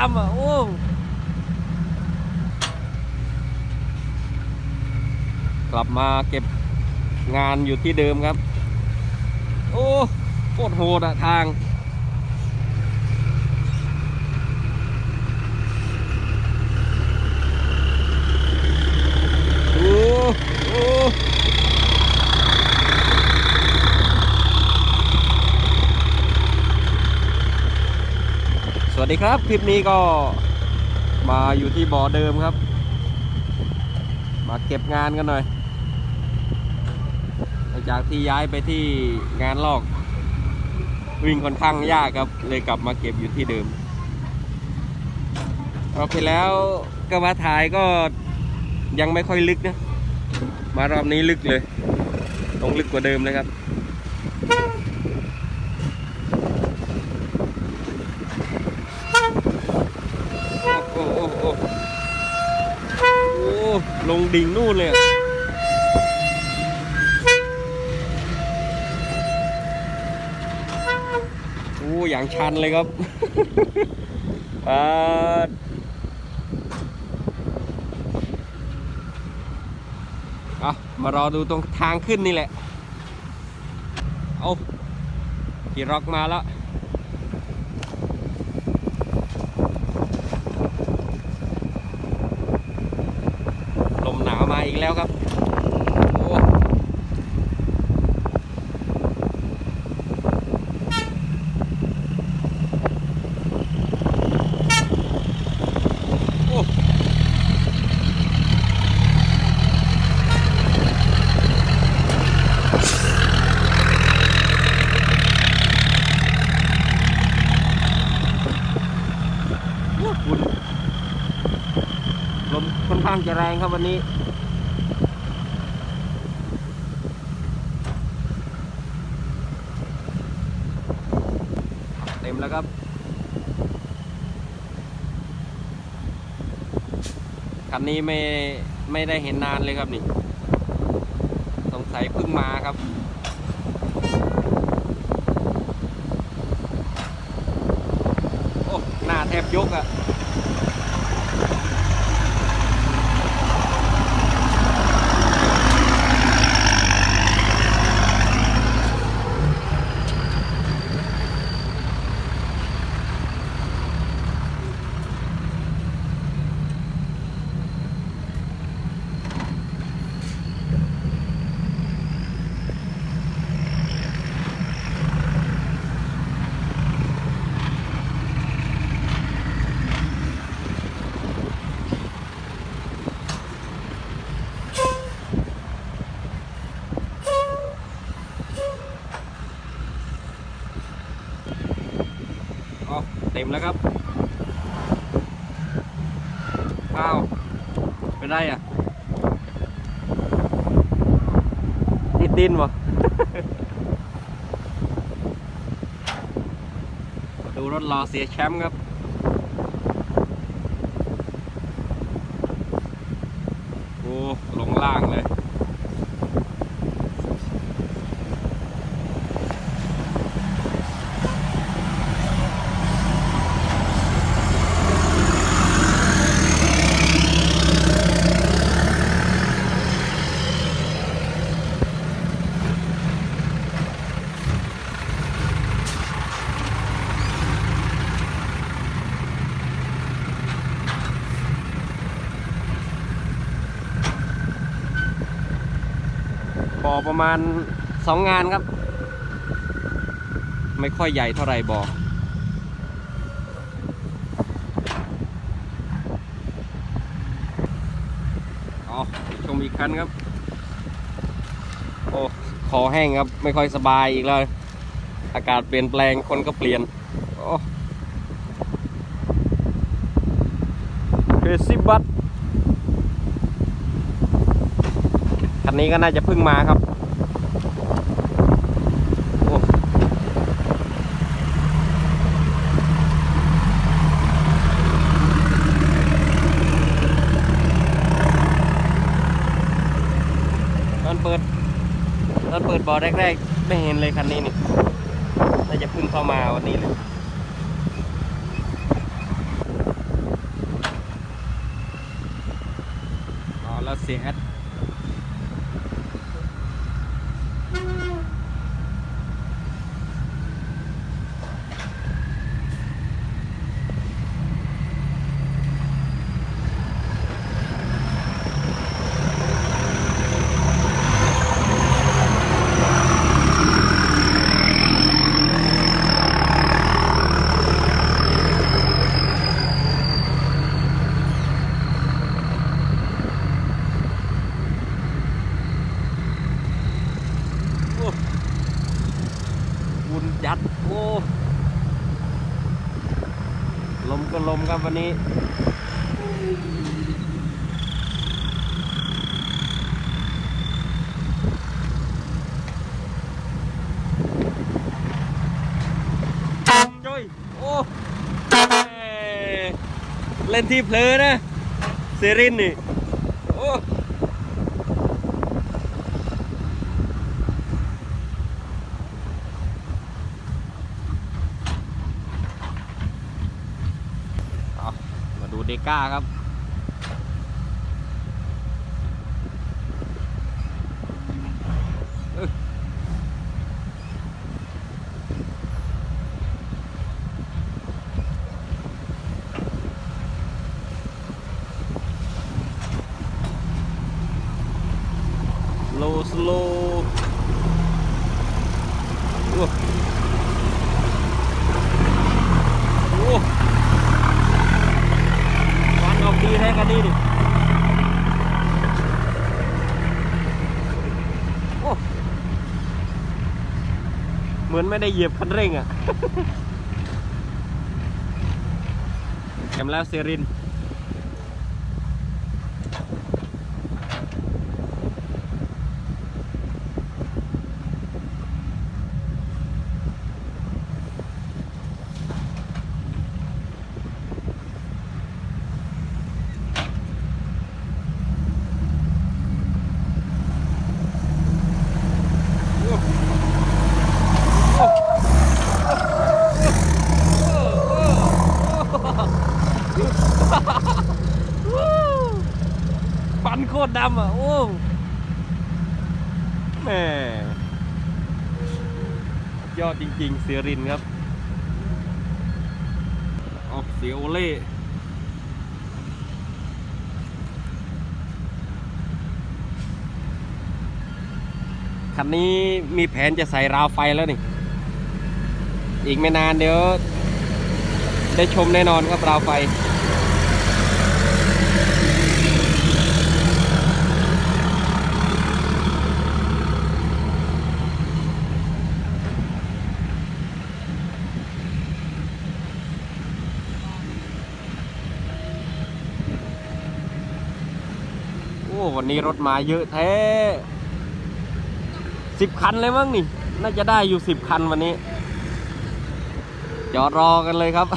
ดำอะ โอ้กลับมาเก็บงานอยู่ที่เดิมครับ โอ้โคตรโหดอะทาง โอ้โอ้สวัส ดีครับ คลิปนี้ก็มาอยู่ที่บ่อเดิมครับ มาเก็บงานกันหน่อยหลังจากที่ย้ายไปที่งานลอก วิ่งค่อนข้างยากครับ เลยกลับมาเก็บอยู่ที่เดิมรอบที่แล้วก็มาถ่ายก็ยังไม่ค่อยลึกนะ มารอบนี้ลึกเลย ต้องลึกกว่าเดิมเลยครับ โอ้โอ้โอ้โอ้โอ้ ลงดิ่งนู่นเลยอะโอ้อย่างชันเลยครับอ่าเอามารอดูตรงทางขึ้นนี่แหละ เอากี่ร็อกมาแล้ว ลมหนาวมา อีกแล้วครับโอ้โอ้โอ้คุณลมค่อนข้างจะแรงครับวันนี้ เต็ม แล้วครับคันนี้ไม่ไม่ได้เห็นนานเลยครับนี่ สงสัยเพิ่งมาครับโอ้หน้าแทบยกอะ่ แล้วครับข้าวเป็นไรอะติดดินวะดูรถรอเสียแชมป์ครับ โอ้ ลงล่างเลย บ่อประมาณสองงานครับ ไม่ค่อยใหญ่เท่าไหร่บ่อเอาชมอีกคันครับ โอ้คอแห้งครับ ไม่ค่อยสบายอีกแล้ว อากาศเปลี่ยนแปลงคนก็เปลี่ยน โอ้เฟซิบัต คันนี้ก็น่าจะเพิ่งมาครับตอนเปิดตอนเปิดบ่อแรกๆ ไม่เห็นเลยคันนี้นี่น่าจะเพิ่งเข้ามาวันนี้เลยแล้วเสียง มครับวันนี้จ้อยโอ้เล่นที่เพลินนะเซรินนี่ โอ้ เอามาดูเด ก้าครับเอ้ยโลสโลโอ้โอ้ วันออกดีแท้กันนี่ดิโอ้ เหมือนไม่ได้เหยียบคันเร่งอะแกมแล้วเซริน ฟันโค ตรดำอะ โอ้แหม่ยอดจริงๆ เสียรินครับออกเสียโอเล่คันนี้มีแผนจะใส่ราวไฟแล้วนี่ อีกไม่นานเดี๋ยว ได้ชมแน่นอนครับราวไฟ วันนี้รถมาเยอะแท้สิบคันเลยมั้งนี่ น่าจะได้อยู่สิบคันวันนี้จอดรอกันเลยครับ